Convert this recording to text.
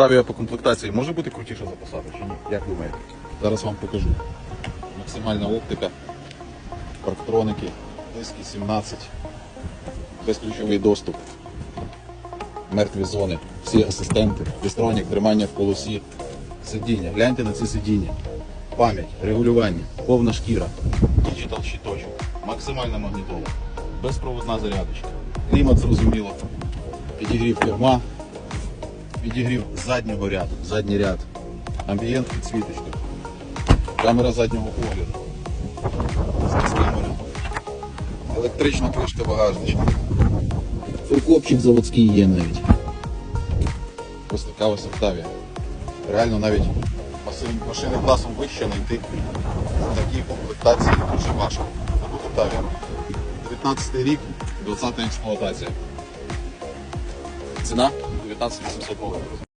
Октавія по комплектації може бути крутіша за посаду чи ні? Як думаєте? Зараз вам покажу. Максимальна оптика, парктроники, диски 17, безключовий доступ, мертві зони, всі асистенти, дистронік, тримання в полосі, сидіння. Гляньте на ці сидіння. Пам'ять, регулювання, повна шкіра, діджитал щиточок, максимальна магнітола, безпроводна зарядочка, клімат зрозуміло, підігрів керма, підігрів заднього ряду, задній ряд, амбієнт підсвіточка, камера заднього огляду, знизу камера, електрична кришка багажничка, фуркопчик заводський є навіть. Ось така ось Октавія. Реально навіть машини, класом вище знайти в такій комплектації дуже важко. Тут Октавія. 19 рік, 20 експлуатація. Ціна 19 800 доларів.